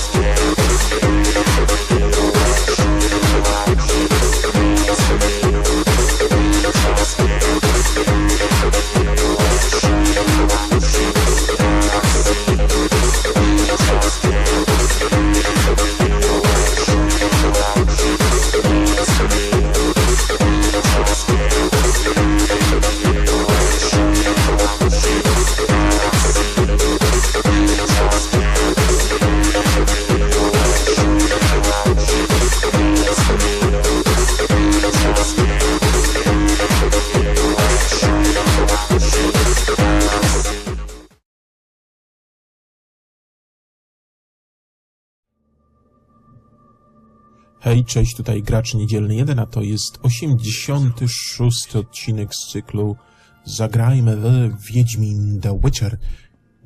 Yeah. Hej, cześć, tutaj Gracz Niedzielny 1, a to jest 86 odcinek z cyklu Zagrajmy w Wiedźmin The Witcher.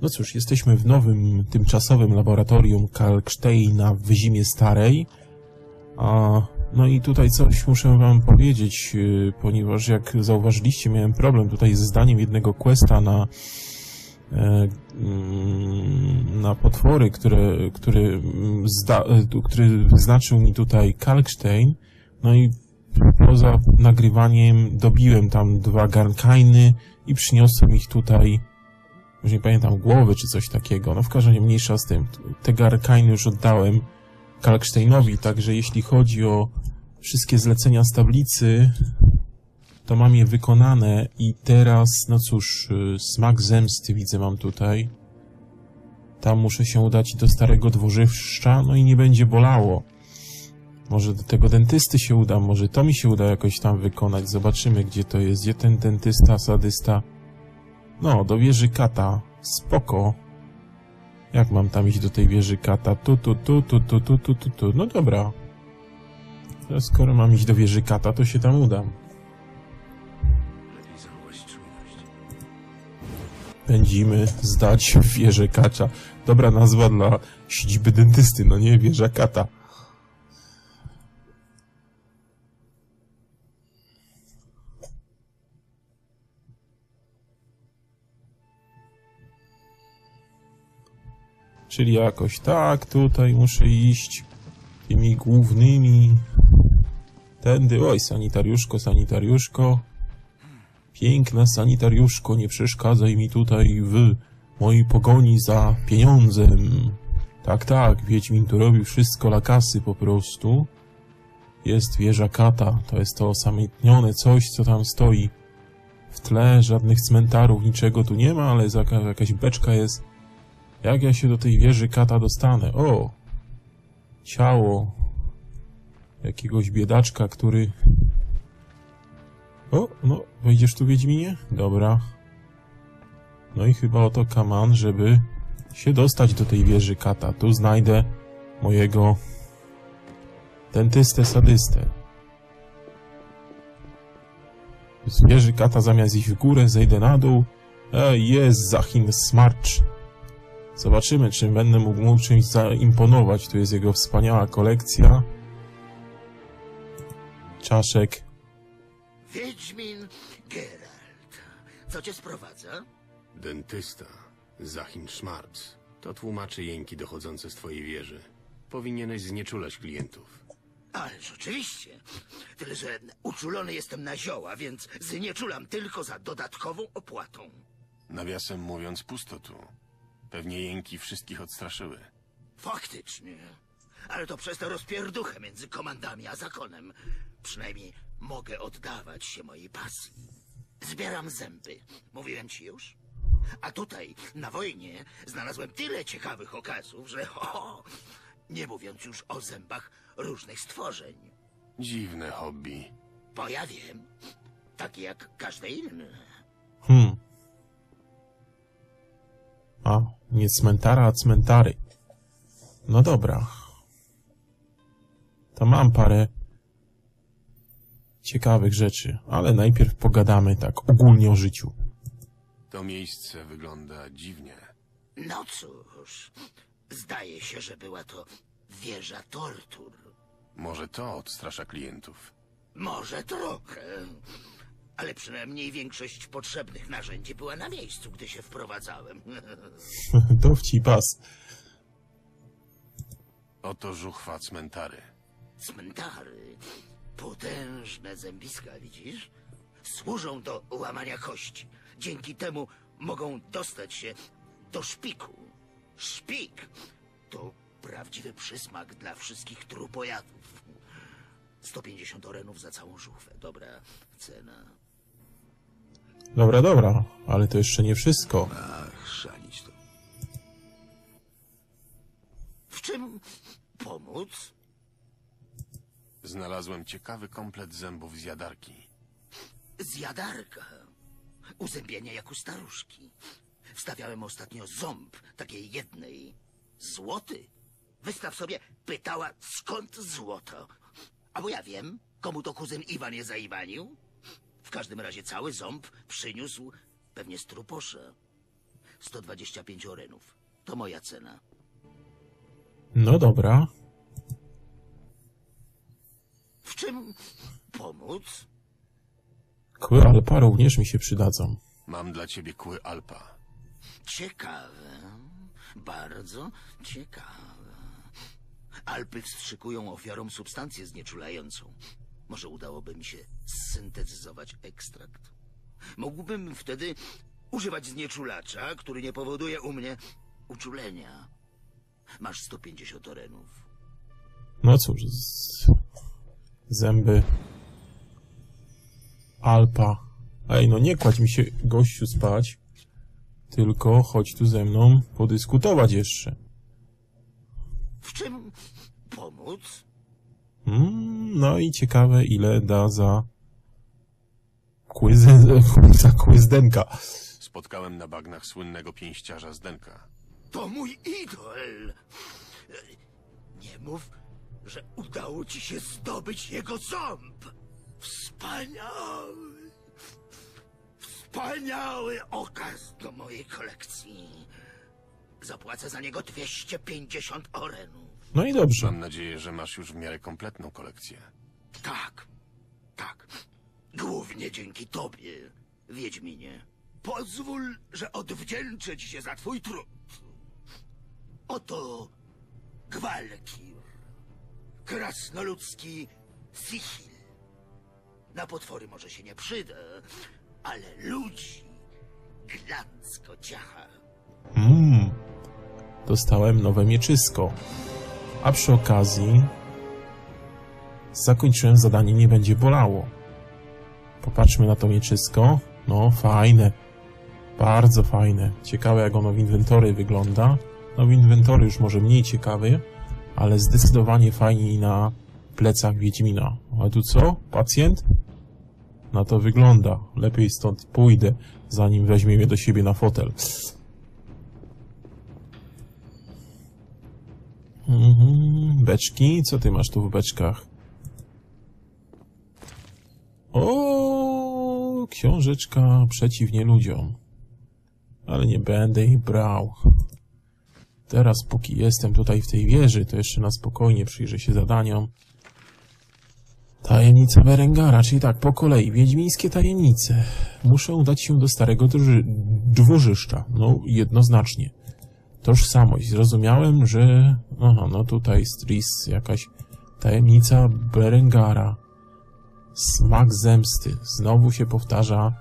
No cóż, jesteśmy w nowym, tymczasowym laboratorium Kalksteina w Zimie Starej. A, no i tutaj coś muszę wam powiedzieć, yy, ponieważ jak zauważyliście, miałem problem tutaj ze zdaniem jednego questa na na potwory, które, który, mm, zda, e, który wyznaczył mi tutaj Kalkstein. No i poza nagrywaniem dobiłem tam dwa garnkajny i przyniosłem ich tutaj, już nie pamiętam, głowy czy coś takiego. No w każdym razie mniejsza z tym. Te garnkajny już oddałem Kalksteinowi, także jeśli chodzi o wszystkie zlecenia z tablicy, to mam je wykonane i teraz, no cóż, y, smak zemsty widzę mam tutaj. Tam muszę się udać do starego dworzywszcza, no i nie będzie bolało. Może do tego dentysty się uda, może to mi się uda jakoś tam wykonać. Zobaczymy, gdzie to jest, gdzie ten dentysta, sadysta. No, do wieży kata. Spoko. Jak mam tam iść do tej wieży kata? Tu, tu, tu, tu, tu, tu, tu, tu, tu. No dobra. To skoro mam iść do wieży kata, to się tam udam. Pędzimy zdać wieżę kacza. Dobra nazwa dla siedziby dentysty, no nie wieża kata. Czyli jakoś tak, tutaj muszę iść tymi głównymi. Tędy, oj, sanitariuszko, sanitariuszko. Piękna sanitariuszko, nie przeszkadzaj mi tutaj w mojej pogoni za pieniądzem. Tak, tak, Wiedźmin tu robi wszystko dla kasy po prostu. Jest wieża kata, to jest to osamotnione coś, co tam stoi. W tle żadnych cmentarów, niczego tu nie ma, ale jaka, jakaś beczka jest. Jak ja się do tej wieży kata dostanę? O! Ciało jakiegoś biedaczka, który o, no, wejdziesz tu, Wiedźminie? Dobra. No i chyba oto kaman, żeby się dostać do tej wieży kata. Tu znajdę mojego dentystę sadystę. Z wieży kata zamiast iść w górę, zejdę na dół. E, jest Zachim Smarcz. Zobaczymy, czy będę mógł mu czymś zaimponować. Tu jest jego wspaniała kolekcja. Czaszek. Wiedźmin Geralt. Co cię sprowadza? Dentysta, Zachin Szmarc. To tłumaczy jęki dochodzące z twojej wieży. Powinieneś znieczulać klientów. Ależ oczywiście. Tyle, że uczulony jestem na zioła, więc znieczulam tylko za dodatkową opłatą. Nawiasem mówiąc, pusto tu. Pewnie jęki wszystkich odstraszyły. Faktycznie. Ale to przez tę rozpierduchę między komandami a zakonem. Przynajmniej mogę oddawać się mojej pasji. Zbieram zęby. Mówiłem ci już? A tutaj, na wojnie, znalazłem tyle ciekawych okazów, że ho, nie mówiąc już o zębach różnych stworzeń. Dziwne hobby. Bo ja wiem, takie jak każde inne. Hmm. A, nie cmentara, a cmentary. No dobra. To mam parę ciekawych rzeczy, ale najpierw pogadamy tak ogólnie o życiu. To miejsce wygląda dziwnie. No cóż, zdaje się, że była to wieża tortur. Może to odstrasza klientów. Może trochę, ale przynajmniej większość potrzebnych narzędzi była na miejscu, gdy się wprowadzałem. Dowcip pas. Oto żuchwa cmentary. Cmentary. Potężne zębiska, widzisz? Służą do łamania kości. Dzięki temu mogą dostać się do szpiku. Szpik to prawdziwy przysmak dla wszystkich trupojadów. 150 orenów za całą żuchwę. Dobra cena. Dobra, dobra, ale to jeszcze nie wszystko. Ach, szanić to. W czym pomóc? Znalazłem ciekawy komplet zębów z jadarki. Zjadarka. Uzębienie jak u staruszki. Wstawiałem ostatnio ząb takiej jednej. Złoty. Wystaw sobie, pytała skąd złoto. A bo ja wiem, komu to kuzyn Iwan je zaiwanił. W każdym razie cały ząb przyniósł pewnie z truposza. 125 orenów. To moja cena. No dobra. W czym pomóc? Kły Alpa również mi się przydadzą. Mam dla ciebie kły Alpa. Ciekawe. Bardzo ciekawe. Alpy wstrzykują ofiarom substancję znieczulającą. Może udałoby mi się syntetyzować ekstrakt? Mógłbym wtedy używać znieczulacza, który nie powoduje u mnie uczulenia. Masz 150 orenów. No cóż, z... zęby Alpa. Ej, no nie kładź mi się gościu spać, tylko chodź tu ze mną podyskutować jeszcze. W czym pomóc? Mm, no i ciekawe ile da za quiz, za quiz Denka. Spotkałem na bagnach słynnego pięściarza z Denka. To mój idol. Nie mów, że udało ci się zdobyć jego ząb. Wspaniały. Wspaniały okaz do mojej kolekcji. Zapłacę za niego 250 orenów. No i dobrze. Mam nadzieję, że masz już w miarę kompletną kolekcję. Tak, tak. Głównie dzięki tobie, Wiedźminie. Pozwól, że odwdzięczę ci się za twój trud. Oto Gwalkir, krasnoludzki Sichil. Na potwory może się nie przyda, ale ludzi glacko ciacha. Mm, dostałem nowe mieczysko. A przy okazji zakończyłem zadanie Nie będzie bolało. Popatrzmy na to mieczysko. No, fajne. Bardzo fajne. Ciekawe jak ono w inwentory wygląda. No w inwentory już może mniej ciekawy, ale zdecydowanie fajniej na plecach Wiedźmina. A tu co? Pacjent? Na to wygląda. Lepiej stąd pójdę, zanim weźmie mnie do siebie na fotel. Mhm, beczki? Co ty masz tu w beczkach? O, książeczka przeciwnie ludziom. Ale nie będę ich brał. Teraz, póki jestem tutaj w tej wieży, to jeszcze na spokojnie przyjrzę się zadaniom. Tajemnica Berengara, czyli tak, po kolei, wiedźmińskie tajemnice. Muszę udać się do starego dworzyszcza. No, jednoznacznie. Tożsamość. Zrozumiałem, że... Aha, no tutaj Stris, jakaś tajemnica Berengara. Smak zemsty. Znowu się powtarza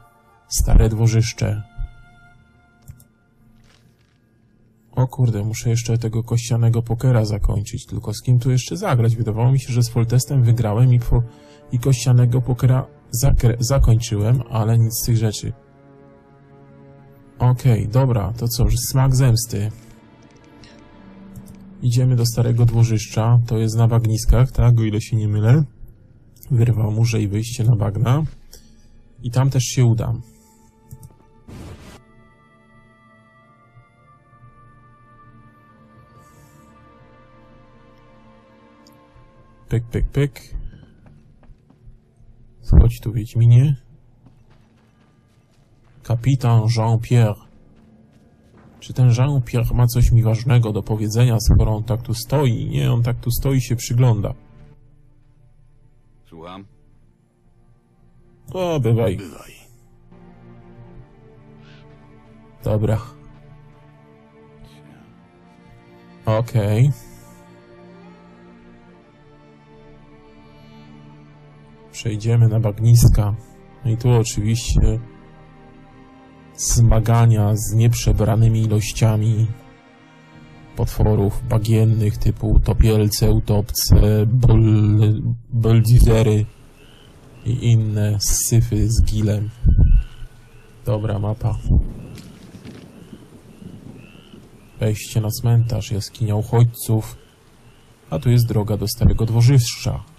stare dworzyszcze. O kurde, muszę jeszcze tego kościanego pokera zakończyć. Tylko z kim tu jeszcze zagrać? Wydawało mi się, że z Foltestem wygrałem i, po, i kościanego pokera zakończyłem, ale nic z tych rzeczy. Okej, dobra, to co, smak zemsty. Idziemy do starego dworzyszcza, to jest na bagniskach, tak, o ile się nie mylę. Wyrwał murze i wyjście na bagna. I tam też się udam. Pyk, pyk, pyk. Chodź tu, Wiedźminie. Kapitan Jean-Pierre. Czy ten Jean-Pierre ma coś mi ważnego do powiedzenia, skoro on tak tu stoi? Nie, on tak tu stoi i się przygląda. Słucham? O, bywaj. Bywaj. Dobra. Okej. Przejdziemy na bagniska. No i tu oczywiście zmagania z nieprzebranymi ilościami potworów bagiennych typu topielce, utopce, bol, boldizery i inne syfy z gilem. Dobra mapa. Wejście na cmentarz, jaskinia uchodźców, a tu jest droga do starego dworzyszcza.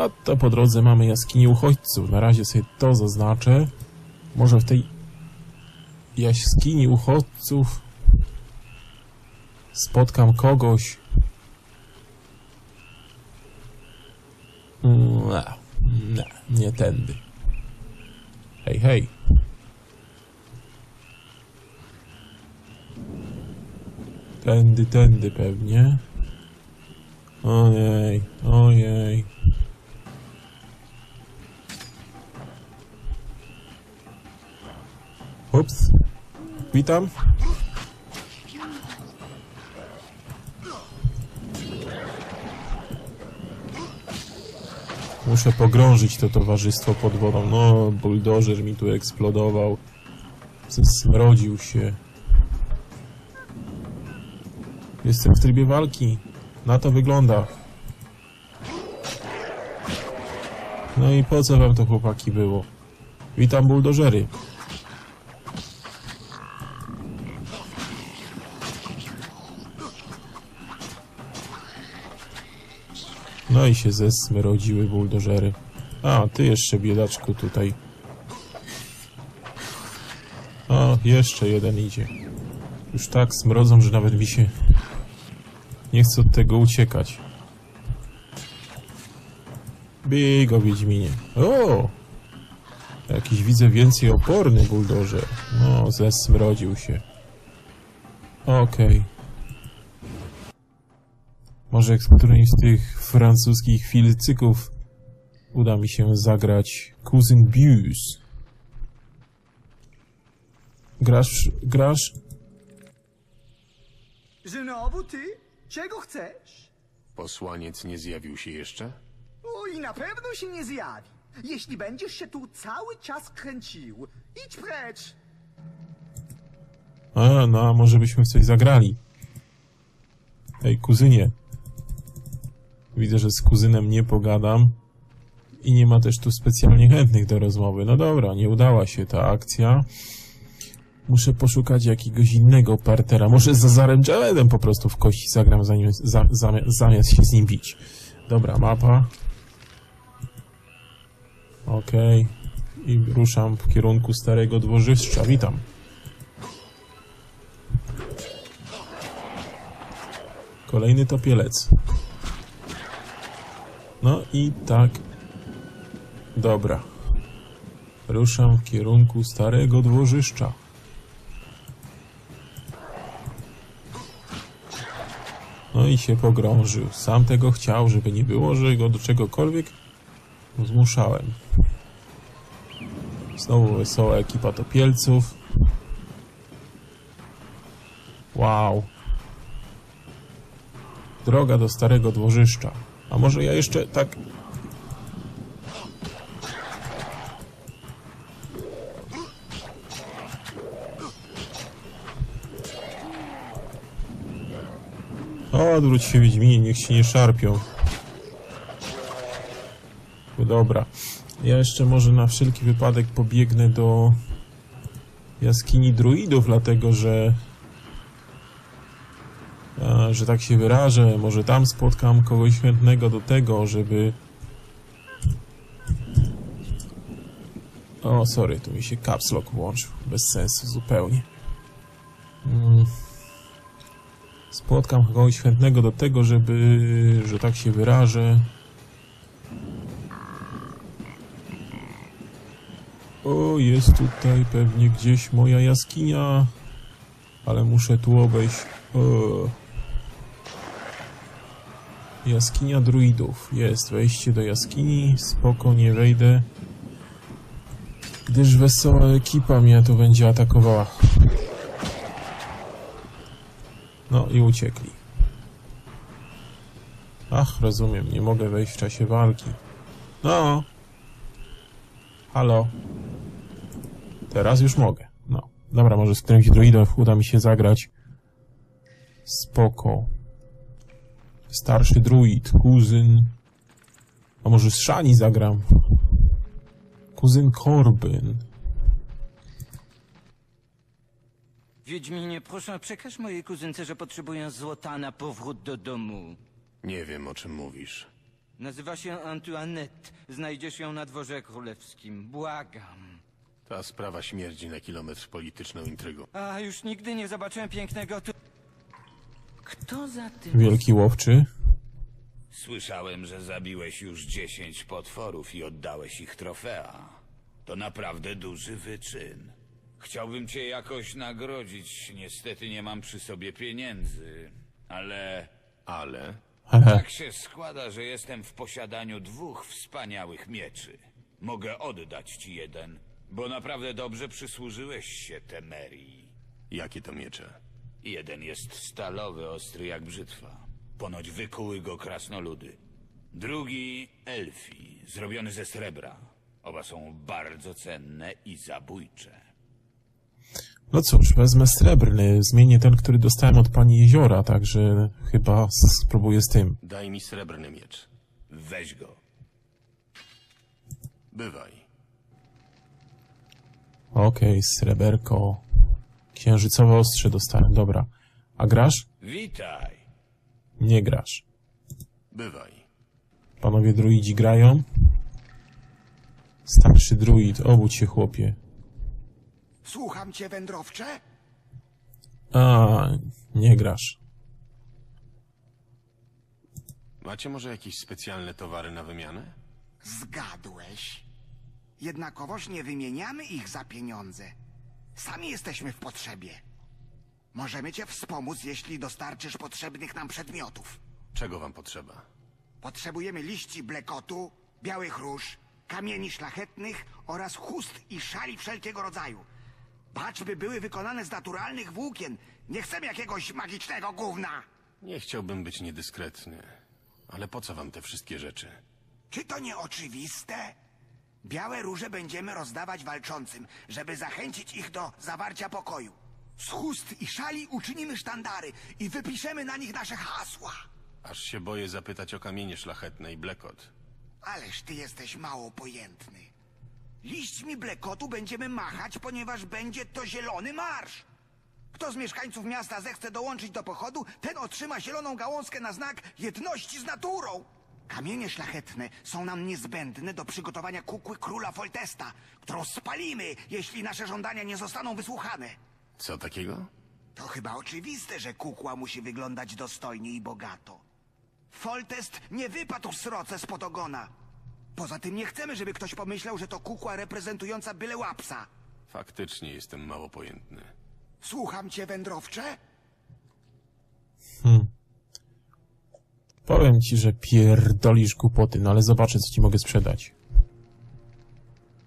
A to po drodze mamy jaskinię uchodźców. Na razie sobie to zaznaczę. Może w tej jaskini uchodźców spotkam kogoś. Nie, nie, nie tędy. Hej, hej. Tędy, tędy pewnie. Ojej, ojej. Ups. Witam. Muszę pogrążyć to towarzystwo pod wodą. No, buldożer mi tu eksplodował. Zesmrodził się. Jestem w trybie walki. Na to wygląda. No i po co wam to chłopaki było? Witam buldożery. No i się zesmrodziły buldożery. A, ty jeszcze biedaczku tutaj. O, jeszcze jeden idzie. Już tak smrodzą, że nawet mi się nie chce od tego uciekać. Bigo, Wiedźminie. O! Jakiś widzę więcej oporny buldożer. No, zesmrodził się. Okej. Może z którymś z tych francuskich filcyków uda mi się zagrać Cousin Buse. Grasz, grasz? Znowu ty? Czego chcesz? Posłaniec nie zjawił się jeszcze? O, i na pewno się nie zjawi. Jeśli będziesz się tu cały czas kręcił, idź precz. A, no, a może byśmy w coś zagrali. Ej, kuzynie. Widzę, że z kuzynem nie pogadam. I nie ma też tu specjalnie chętnych do rozmowy. No dobra, nie udała się ta akcja. Muszę poszukać jakiegoś innego partera. Może z Zazarem Jaredem po prostu w kości zagram zanim, za, zamiast, zamiast się z nim bić. Dobra, mapa. Okej. I ruszam w kierunku starego dworzyszcza. Witam. Kolejny topielec. No i tak. Dobra. Ruszam w kierunku starego dworzyszcza. No i się pogrążył. Sam tego chciał, żeby nie było, że go do czegokolwiek zmuszałem. Znowu wesoła ekipa topielców. Wow. Droga do starego dworzyszcza. A może ja jeszcze tak... Odwróć się Wiedźminie, niech się nie szarpią. Dobra. Ja jeszcze może na wszelki wypadek pobiegnę do jaskini druidów, dlatego że że tak się wyrażę, może tam spotkam kogoś chętnego do tego, żeby... O, sorry, tu mi się caps lock włączył. Bez sensu zupełnie. Mm. Spotkam kogoś chętnego do tego, żeby, że tak się wyrażę... O, jest tutaj pewnie gdzieś moja jaskinia, ale muszę tu obejść. O. Jaskinia druidów. Jest wejście do jaskini. Spoko, nie wejdę. Gdyż wesoła ekipa mnie tu będzie atakowała. No i uciekli. Ach, rozumiem, nie mogę wejść w czasie walki. No. Halo. Teraz już mogę. No. Dobra, może z którymś druidem uda mi się zagrać. Spoko. Starszy druid, kuzyn. A może z Szani zagram? Kuzyn Corbyn. Wiedźminie, proszę, przekaż mojej kuzynce, że potrzebuję złota na powrót do domu. Nie wiem, o czym mówisz. Nazywa się Antoinette. Znajdziesz ją na dworze królewskim. Błagam. Ta sprawa śmierdzi na kilometr polityczną intrygą. A, już nigdy nie zobaczyłem pięknego tu... Kto za tym... Wielki łowczy. Słyszałem, że zabiłeś już dziesięć potworów i oddałeś ich trofea. To naprawdę duży wyczyn. Chciałbym cię jakoś nagrodzić. Niestety nie mam przy sobie pieniędzy. Ale Ale tak się składa, że jestem w posiadaniu dwóch wspaniałych mieczy. Mogę oddać ci jeden, bo naprawdę dobrze przysłużyłeś się Temerii. jakie to miecze? Jeden jest stalowy, ostry jak brzytwa. Ponoć wykuły go krasnoludy. Drugi elfi, zrobiony ze srebra. Oba są bardzo cenne i zabójcze. No cóż, wezmę srebrny. Zmienię ten, który dostałem od pani Jeziora, także chyba spróbuję z tym. Daj mi srebrny miecz. Weź go. Bywaj. Okej, sreberko. Księżycowe ostrze dostałem, dobra. A grasz? Witaj. Nie grasz. Bywaj. Panowie druidzi grają? Starszy druid, obudź się chłopie. Słucham cię, wędrowcze? A, nie grasz. Macie może jakieś specjalne towary na wymianę? Zgadłeś. Jednakowoż nie wymieniamy ich za pieniądze. Sami jesteśmy w potrzebie. Możemy cię wspomóc, jeśli dostarczysz potrzebnych nam przedmiotów. Czego wam potrzeba? Potrzebujemy liści blekotu, białych róż, kamieni szlachetnych oraz chust i szali wszelkiego rodzaju. Bacz, by były wykonane z naturalnych włókien. Nie chcemy jakiegoś magicznego gówna. Nie chciałbym być niedyskretny, ale po co wam te wszystkie rzeczy? Czy to nie oczywiste? Białe róże będziemy rozdawać walczącym, żeby zachęcić ich do zawarcia pokoju. Z chust i szali uczynimy sztandary i wypiszemy na nich nasze hasła. Aż się boję zapytać o kamienie szlachetne i blekot. Ależ ty jesteś mało pojętny. Liśćmi blekotu będziemy machać, ponieważ będzie to zielony marsz. Kto z mieszkańców miasta zechce dołączyć do pochodu, ten otrzyma zieloną gałązkę na znak jedności z naturą. Kamienie szlachetne są nam niezbędne do przygotowania kukły króla Foltesta, którą spalimy, jeśli nasze żądania nie zostaną wysłuchane. Co takiego? To chyba oczywiste, że kukła musi wyglądać dostojnie i bogato. Foltest nie wypadł sroce spod ogona. Poza tym nie chcemy, żeby ktoś pomyślał, że to kukła reprezentująca byle łapsa. Faktycznie jestem mało pojętny. Słucham cię, wędrowcze? Powiem ci, że pierdolisz głupoty, no ale zobaczę, co ci mogę sprzedać.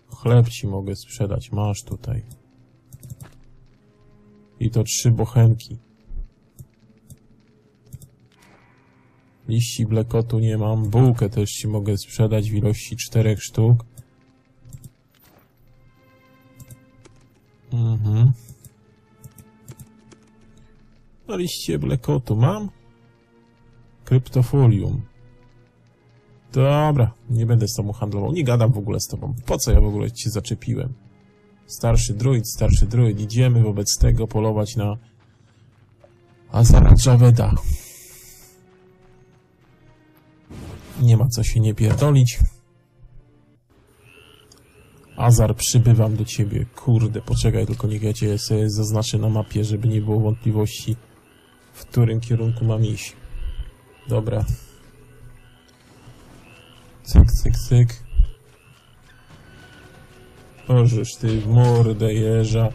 Chleb ci mogę sprzedać, masz tutaj. I to trzy bochenki. Liści blekotu nie mam, bułkę też ci mogę sprzedać w ilości czterech sztuk. Mhm. No liście blekotu mam. Kryptofolium. Dobra, nie będę z tobą handlował. Nie gadam w ogóle z tobą. Po co ja w ogóle cię zaczepiłem? Starszy druid, starszy druid. Idziemy wobec tego polować na Azara Javeda. Nie ma co się nie pierdolić. Azar, przybywam do ciebie. Kurde, poczekaj, tylko niech ja cię sobie zaznaczę na mapie, żeby nie było wątpliwości, w którym kierunku mam iść. Dobra. Cyk, cyk, cyk. Ożeż ty w mordę jeża.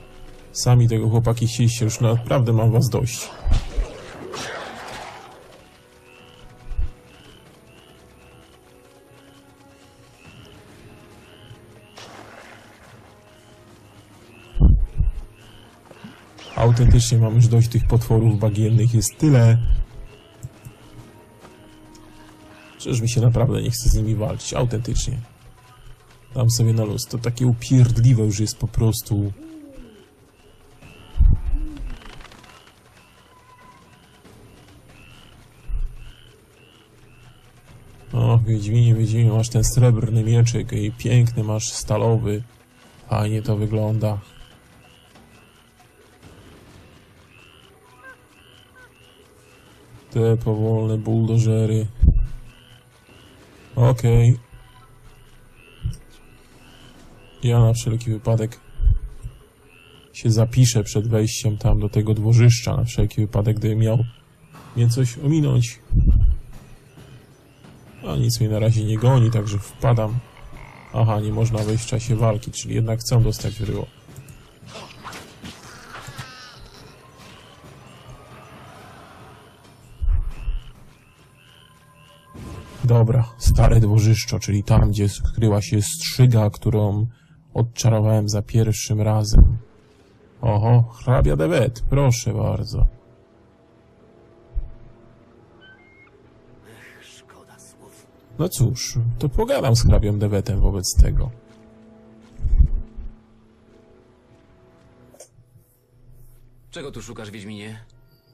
Sami tego chłopaki chcieliście, już naprawdę mam was dość. Autentycznie mam już dość tych potworów bagiennych, jest tyle. Czyż mi się naprawdę nie chce z nimi walczyć, autentycznie. Dam sobie na luz. To takie upierdliwe już jest po prostu. O, Wiedźminie, Wiedźminie, masz ten srebrny mieczyk i piękny masz stalowy. Fajnie to wygląda. Te powolne buldożery. Okej. Ja na wszelki wypadek się zapiszę przed wejściem tam do tego dworzyszcza, na wszelki wypadek, gdyby miał mnie coś ominąć. A nic mnie na razie nie goni, także wpadam. Aha, nie można wejść w czasie walki, czyli jednak chcę dostać w ryło. Dobra, stare dworzyszczo, czyli tam, gdzie skryła się strzyga, którą odczarowałem za pierwszym razem. Oho, hrabia Dewet, proszę bardzo. No cóż, to pogadam z hrabią Dewetem wobec tego. Czego tu szukasz, Wiedźminie?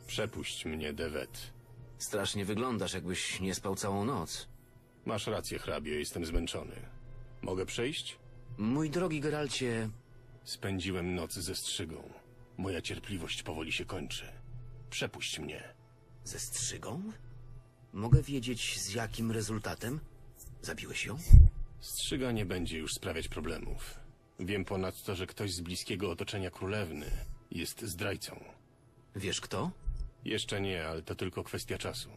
Przepuść mnie, Dewet. Strasznie wyglądasz, jakbyś nie spał całą noc. Masz rację, hrabio, jestem zmęczony. Mogę przejść? Mój drogi Geralcie, Spędziłem noc ze strzygą. Moja cierpliwość powoli się kończy. Przepuść mnie. ze strzygą? Mogę wiedzieć, z jakim rezultatem? Zabiłeś ją? Strzyga nie będzie już sprawiać problemów. Wiem ponadto, że ktoś z bliskiego otoczenia królewny jest zdrajcą. Wiesz kto? Jeszcze nie, ale to tylko kwestia czasu.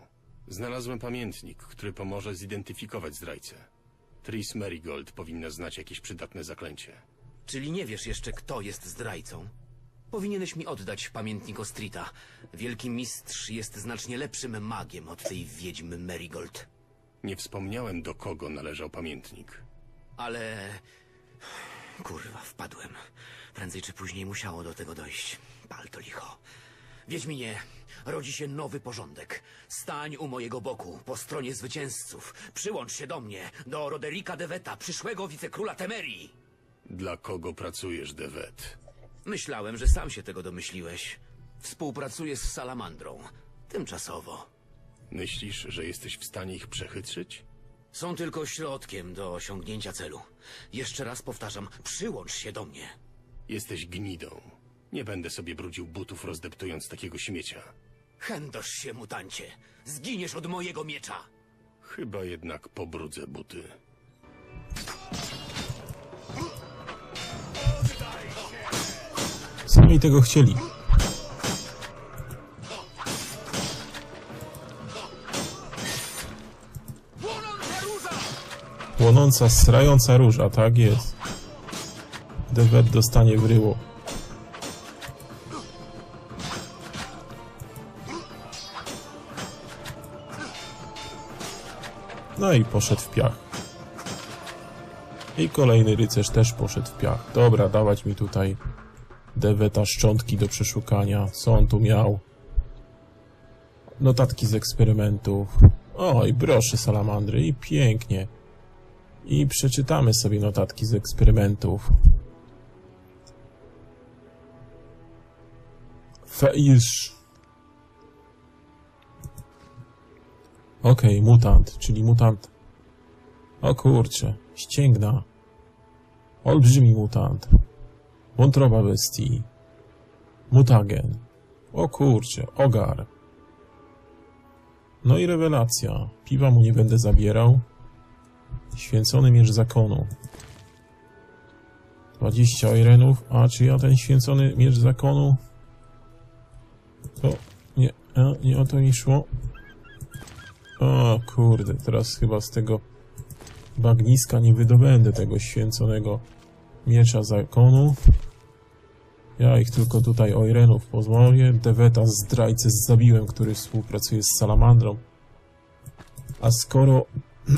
Znalazłem pamiętnik, który pomoże zidentyfikować zdrajcę. Tris Merigold powinna znać jakieś przydatne zaklęcie. Czyli nie wiesz jeszcze, kto jest zdrajcą? Powinieneś mi oddać pamiętnik Ostrita. Wielki mistrz jest znacznie lepszym magiem od tej wiedźmy Marigold. Nie wspomniałem, do kogo należał pamiętnik. Ale... Kurwa, wpadłem. Prędzej czy później musiało do tego dojść. Pal to licho. Wiedźminie, rodzi się nowy porządek. Stań u mojego boku, po stronie zwycięzców. Przyłącz się do mnie, do Roderika Deveta, przyszłego wicekróla Temerii. Dla kogo pracujesz, Devet? Myślałem, że sam się tego domyśliłeś. Współpracuję z Salamandrą. Tymczasowo. Myślisz, że jesteś w stanie ich przechytrzyć? Są tylko środkiem do osiągnięcia celu. Jeszcze raz powtarzam, przyłącz się do mnie. Jesteś gnidą. Nie będę sobie brudził butów rozdeptując takiego śmiecia. Chędosz się, mutancie. Zginiesz od mojego miecza. Chyba jednak pobrudzę buty. Sami tego chcieli. Płonąca, srająca róża, tak jest. Dewet dostanie w ryło. No i poszedł w piach. I kolejny rycerz też poszedł w piach. Dobra, dawać mi tutaj Deweta szczątki do przeszukania. Co on tu miał? Notatki z eksperymentów. Oj, proszę salamandry, i pięknie. I przeczytamy sobie notatki z eksperymentów. Fejsz. Okej, mutant, czyli mutant. O kurcze, ścięgna. Olbrzymi mutant. Wątroba bestii. Mutagen. O kurcze, ogar. No i rewelacja. Piwa mu nie będę zabierał. Święcony miecz zakonu. 20 irenów. A czy ja ten święcony miecz zakonu? To nie, nie o to mi szło. O kurde, teraz chyba z tego bagniska nie wydobędę tego święconego miecza zakonu. Ja ich tylko tutaj o Irenów pozwolę. Deweta zdrajcę zabiłem, który współpracuje z Salamandrą. A skoro...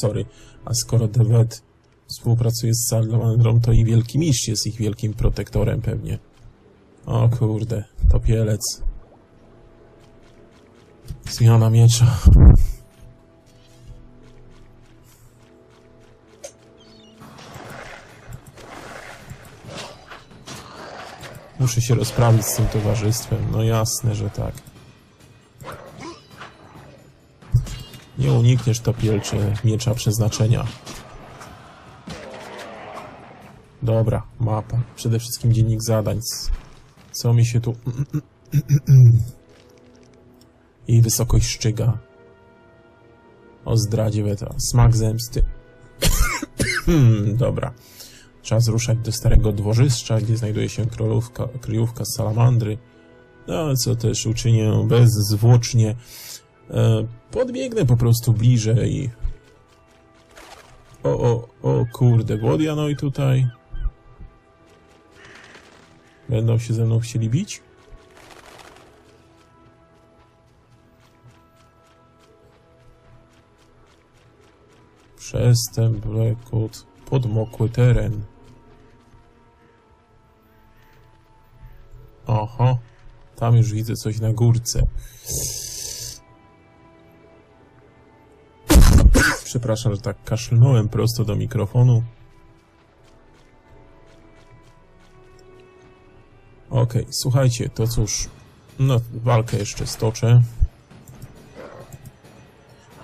Sorry. A skoro Dewet współpracuje z Salamandrą, to i Wielki Mistrz jest ich wielkim protektorem pewnie. O kurde, topielec. Zmiana miecza. Muszę się rozprawić z tym towarzystwem. No jasne, że tak. Nie unikniesz topielczy miecza przeznaczenia. Dobra, mapa. Przede wszystkim dziennik zadań. Co mi się tu... I wysokość szczyga. O zdradzie weta. Smak zemsty. Dobra. Czas ruszać do starego dworzyszcza, gdzie znajduje się królówka, kryjówka salamandry. No, co też uczynię bezzwłocznie. E, podbiegnę po prostu bliżej. O, o, o kurde, Wodianoj tutaj. Będą się ze mną chcieli bić? Przestęp, lekut, podmokły teren. Oho, tam już widzę coś na górce. Przepraszam, że tak kaszlnąłem prosto do mikrofonu. Okej, słuchajcie, to cóż, no walkę jeszcze stoczę.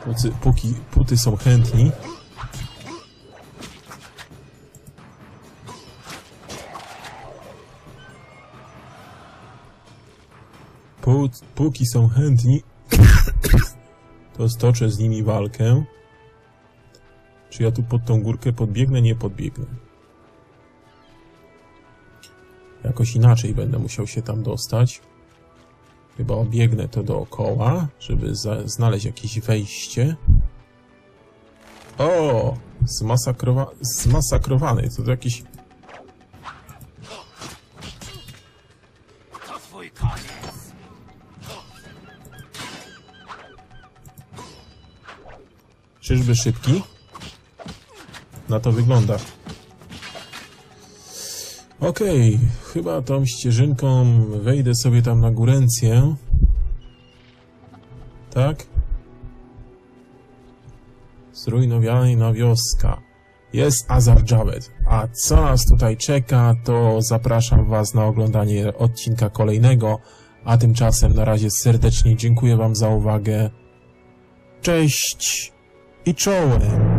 Póki, póki puty są chętni. Póki są chętni, to stoczę z nimi walkę. Czy ja tu pod tą górkę podbiegnę? Nie podbiegnę. Jakoś inaczej będę musiał się tam dostać. Chyba obiegnę to dookoła, żeby znaleźć jakieś wejście. O! Zmasakrowa zmasakrowany. To, to jakiś... To twój koniec. Czyżby szybki? Na to wygląda. Okej, chyba tą ścieżynką wejdę sobie tam na górencję. Tak? Zrujnowana wioska. Jest Azar Javed. A co nas tutaj czeka, to zapraszam Was na oglądanie odcinka kolejnego. A tymczasem na razie serdecznie dziękuję Wam za uwagę. Cześć i czołem!